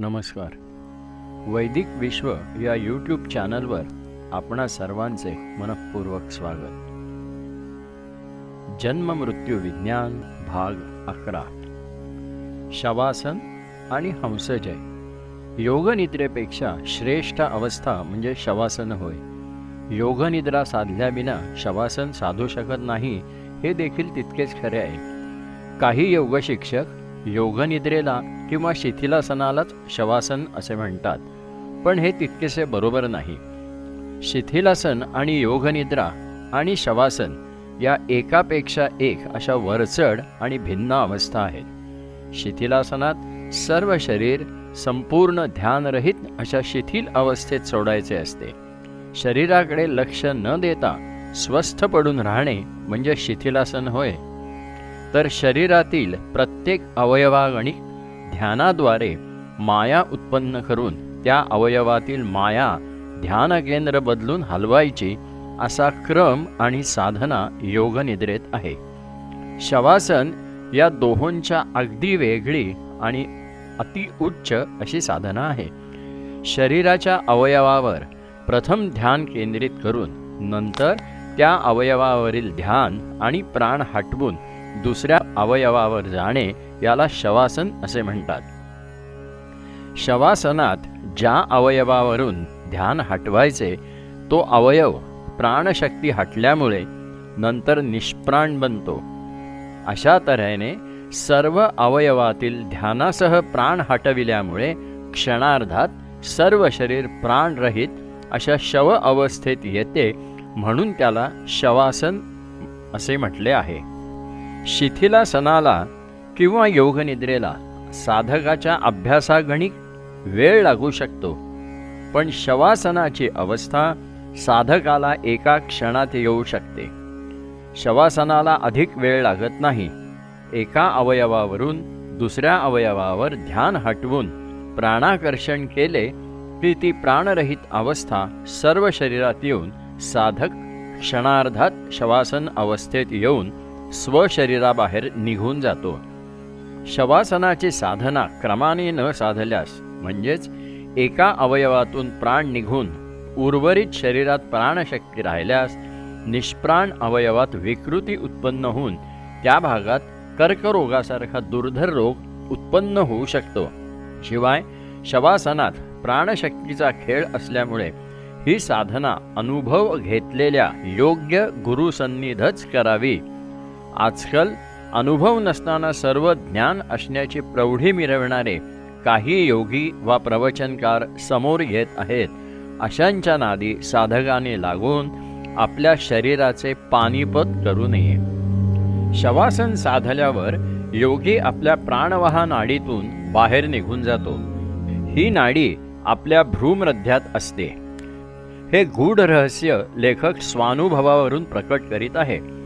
नमस्कार. वैदिक विश्व या यूट्यूब चॅनलवर आपणा सर्वांचे मनपूर्वक स्वागत. जन्म मृत्यू विज्ञान भाग अकरा. शवासन आणि हंसजय. योगनिद्रेपेक्षा श्रेष्ठ अवस्था म्हणजे शवासन होय. योगनिद्रा साधल्याविना शवासन साधू शकत नाही हे देखील तितकेच खरे आहे. काही योगशिक्षक योगनिद्रेला किंवा शिथिलासनालाच शवासन असे म्हणतात. पण हे तितकेसे बरोबर नाही. शिथिलासन आणि योगनिद्रा आणि शवासन या एकापेक्षा एक अशा वरचढ आणि भिन्न अवस्था आहेत. शिथिलासनात सर्व शरीर संपूर्ण ध्यानरहित अशा शिथिल अवस्थेत सोडायचे असते. शरीराकडे लक्ष न देता स्वस्थ पडून राहणे म्हणजे शिथिलासन होय. तर शरीरातील प्रत्येक अवयवागणिक ध्यानाद्वारे माया उत्पन्न करून त्या अवयवातील माया ध्यान केंद्र बदलून हलवायची असा क्रम आणि साधना योगनिद्रेत आहे. शवासन या दोहोंच्या अगदी वेगळी आणि अतिउच्च अशी साधना आहे. शरीराच्या अवयवावर प्रथम ध्यान केंद्रित करून नंतर त्या अवयवावरील ध्यान आणि प्राण हटवून दुसऱ्या अवयवावर जाणे याला शवासन असे म्हणतात. शवासनात ज्या अवयवावरून ध्यान हटवायचे तो अवयव प्राणशक्ती हटल्यामुळे नंतर निष्प्राण बनतो. अशा तऱ्हेने सर्व अवयवातील ध्यानासह प्राण हटविल्यामुळे क्षणार्धात सर्व शरीर प्राणरहित अशा शव अवस्थेत येते म्हणून त्याला शवासन असे म्हटले आहे. शिथिलासनाला किंवा योगनिद्रेला साधकाच्या अभ्यासागणिक वेळ लागू शकतो. पण शवासनाची अवस्था साधकाला एका क्षणात येऊ शकते. शवासनाला अधिक वेळ लागत नाही. एका अवयवावरून दुसऱ्या अवयवावर ध्यान हटवून प्राणाकर्षण केले की ती प्राणरहित अवस्था सर्व शरीरात येऊन साधक क्षणार्धात शवासन अवस्थेत येऊन स्वशरीराबाहेर निघून जातो. शवासनाची साधना क्रमाने न साधल्यास म्हणजेच एका अवयवातून प्राण निघून उर्वरित शरीरात प्राणशक्ती राहिल्यास निष्प्राण अवयवात विकृती उत्पन्न होऊन त्या भागात कर्करोगासारखा दुर्धर रोग उत्पन्न होऊ शकतो. शिवाय शवासनात प्राणशक्तीचा खेळ असल्यामुळे ही साधना अनुभव घेतलेल्या योग्य गुरुसन्निधच करावी. आजकाल अनुभव नसताना सर्व ज्ञान असण्याची प्रौढी मिरवणारे काही योगी वा प्रवचनकार समोर येत आहेत. अशांच्या नादी साधकाने लागून आपल्या शरीराचे पानिपत करू नये. शवासन साधल्यावर योगी आपल्या प्राणवाहा नाडीतून बाहेर निघून जातो. ही नाडी आपल्या भ्रूमध्यात असते. हे गूढ रहस्य लेखक स्वानुभवावरून प्रकट करीत आहे.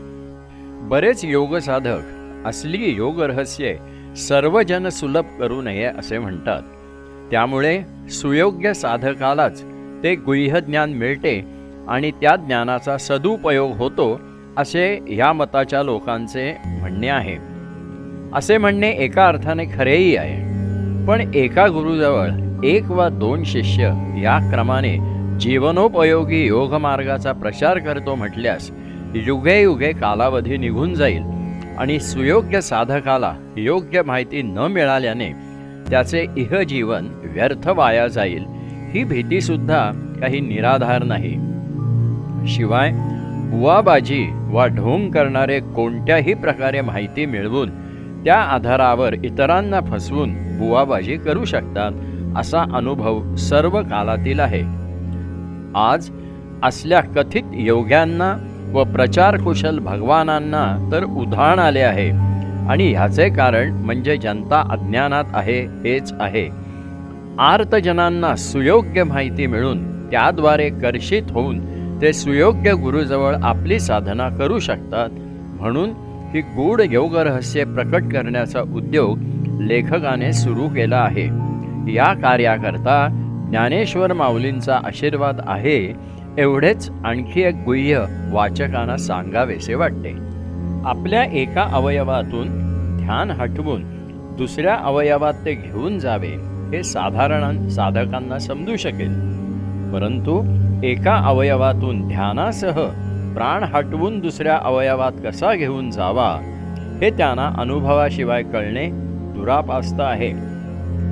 बरेच योगसाधक असली योग रहस्ये सर्वजन सुलभ करू नये असे म्हणतात. त्यामुळे सुयोग्य साधकालाच ते गुह्यज्ञान मिळते आणि त्या ज्ञानाचा सदुपयोग होतो असे या मताच्या लोकांचे म्हणणे आहे. असे म्हणणे एका अर्थाने खरेही आहे. पण एका गुरुजवळ एक वा दोन शिष्य या क्रमाने जीवनोपयोगी योगमार्गाचा प्रचार करतो म्हटल्यास युगे युगे कालावधी निघून जाईल आणि सुयोग्य साधकाला योग्य माहिती न मिळाल्याने त्याचे इहजीवन व्यर्थ वाया जाईल. ही भीतीसुद्धा काही निराधार नाही. शिवाय बुवाबाजी वा ढोंग करणारे कोणत्याही प्रकारे माहिती मिळवून त्या आधारावर इतरांना फसवून बुवाबाजी करू शकतात असा अनुभव सर्व कालातील आहे. आज असल्या कथित योग्यांना व प्रचारकुशल भगवानांना तर उधाण आले आहे. आणि ह्याचे कारण म्हणजे जनता अज्ञानात आहे हेच आहे. आर्तजनांना सुयोग्य माहिती मिळून त्याद्वारे कर्षित होऊन ते सुयोग्य गुरुजवळ आपली साधना करू शकतात. म्हणून ही गूढ योगरहस्ये प्रकट करण्याचा उद्योग लेखकाने सुरू केला आहे. या कार्याकरता ज्ञानेश्वर माऊलींचा आशीर्वाद आहे एवढेच आणखी एक गुह्य वाचकांना सांगावेसे वाटते. आपल्या एका अवयवातून ध्यान हटवून दुसऱ्या अवयवात ते घेऊन जावे हे साधारण साधकांना समजू शकेल. परंतु एका अवयवातून ध्यानासह प्राण हटवून दुसऱ्या अवयवात कसा घेऊन जावा हे त्यांना अनुभवाशिवाय कळणे दुरापास्त आहे.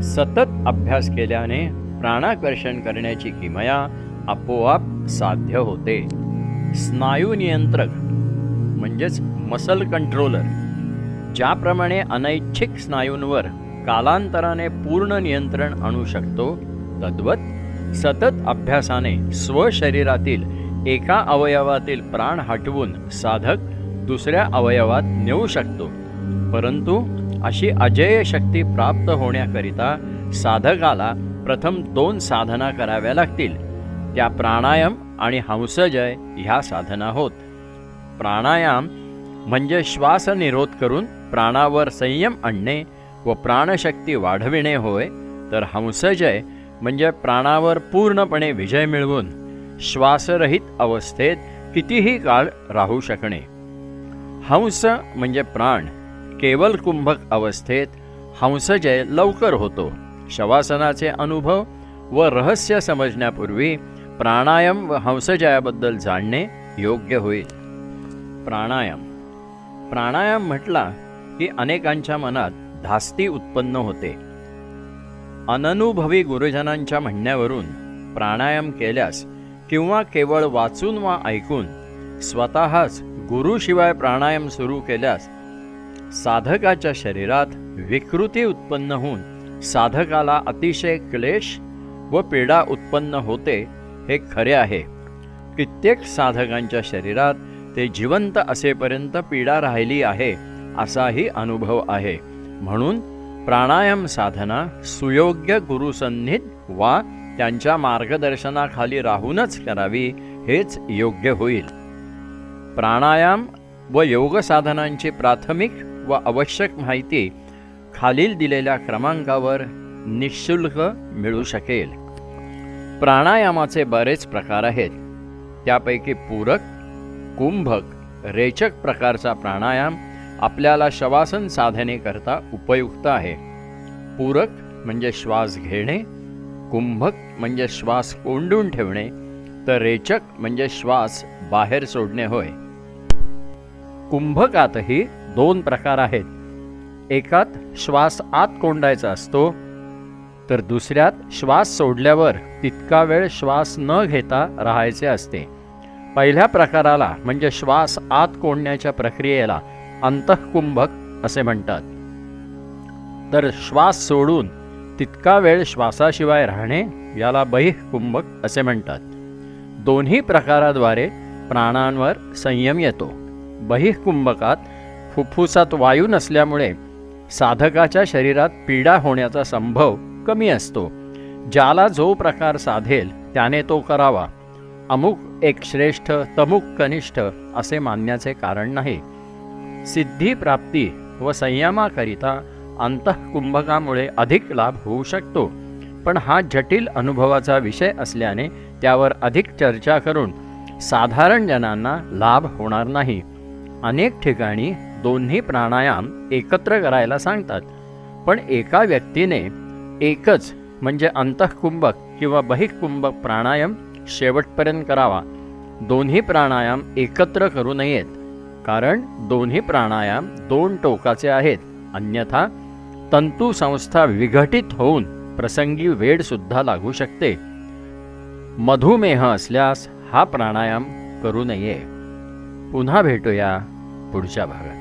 सतत अभ्यास केल्याने प्राणाकर्षण करण्याची किमया आपोआप साध्य होते. स्नायू नियंत्रक म्हणजेच मसल कंट्रोलर ज्याप्रमाणे अनैच्छिक स्नायूंवर कालांतराने पूर्ण नियंत्रण आणू शकतो तद्वत सतत अभ्यासाने स्वशरीरातील एका अवयवातील प्राण हटवून साधक दुसऱ्या अवयवात नेऊ शकतो. परंतु अशी अजेय शक्ती प्राप्त होण्याकरिता साधकाला प्रथम दोन साधना कराव्या लागतील. त्या प्राणायाम आणि हंसजय ह्या साधना होत. प्राणायाम म्हणजे श्वास निरोध करून प्राणावर संयम आणणे व प्राणशक्ती वाढविणे होय तर हंसजय म्हणजे प्राणावर पूर्णपणे विजय मिळवून श्वासरहित अवस्थेत कितीही काळ राहू शकणे. हंस म्हणजे प्राण केवल कुंभक अवस्थेत हंसजय लवकर होतो. शवासनाचे अनुभव व रहस्य समजण्यापूर्वी प्राणायाम व हंसजयाबद्दल जाणणे योग्य होईल. प्राणायाम. प्राणायाम म्हटला की अनेकांच्या मनात धास्ती उत्पन्न होते. अननुभवी गुरुजनांच्या म्हणण्यावरून प्राणायाम केल्यास किंवा केवळ वाचून वा ऐकून स्वतःच गुरुशिवाय प्राणायाम सुरू केल्यास साधकाच्या शरीरात विकृती उत्पन्न होऊन साधकाला अतिशय क्लेश व पीडा उत्पन्न होते हे खरे आहे. कित्येक साधकांच्या शरीरात ते जिवंत असेपर्यंत पीडा राहिली आहे असाही अनुभव आहे. म्हणून प्राणायाम साधना सुयोग्य गुरुसन्निध वा त्यांच्या मार्गदर्शनाखाली राहूनच करावी हेच योग्य होईल. प्राणायाम व योग साधनांची प्राथमिक व आवश्यक माहिती खालील दिलेल्या क्रमांकावर निशुल्क मिळू शकेल. प्राणायामाचे बरेच प्रकार आहेत. त्यापैकी पूरक कुंभक रेचक प्रकारचा प्राणायाम आपल्याला शवासन साधनेकरता उपयुक्त आहे. पूरक म्हणजे श्वास घेणे कुंभक म्हणजे श्वास कोंडून ठेवणे तर रेचक म्हणजे श्वास बाहेर सोडणे होय. कुंभकातही दोन प्रकार आहेत. एकात श्वास आत कोंडायचा असतो तर दुसऱ्यात श्वास सोडल्यावर तितका वेळ श्वास न घेता राहायचे असते. पहिल्या प्रकाराला म्हणजे श्वास आत कोंडण्याच्या प्रक्रियेला अंतःकुंभक असे म्हणतात. तर श्वास सोडून तितका वेळ श्वासाशिवाय राहणे याला बहिःकुंभक असे म्हणतात. दोन्ही प्रकाराद्वारे प्राणांवर संयम येतो. बहिःकुंभकात फुफ्फुसात वायू नसल्यामुळे साधकाच्या शरीरात पीडा होण्याचा संभव कमी असतो. ज्याला जो प्रकार साधेल त्याने तो करावा. अमुक एक श्रेष्ठ तमुक कनिष्ठ असे मानण्याचे कारण नाही. सिद्धी प्राप्ती व संयमाकरिता अंतःकुंभकामुळे अधिक लाभ होऊ शकतो. पण हा जटिल अनुभवाचा विषय असल्याने त्यावर अधिक चर्चा करून साधारण जणांना लाभ होणार नाही. अनेक ठिकाणी दोन्ही प्राणायाम एकत्र करायला सांगतात. पण एका व्यक्तीने एकच म्हणजे अंतःकुंभक किंवा बहिःकुंभक प्राणायाम शेवटपर्यंत करावा. दोन्ही प्राणायाम एकत्र करू नयेत कारण दोन्ही प्राणायाम दोन टोकाचे आहेत. अन्यथा तंतू संस्था विघटित होऊन प्रसंगी वेडसुद्धा लागू शकते. मधुमेह असल्यास हा प्राणायाम करू नये. पुन्हा भेटूया पुढच्या भागात.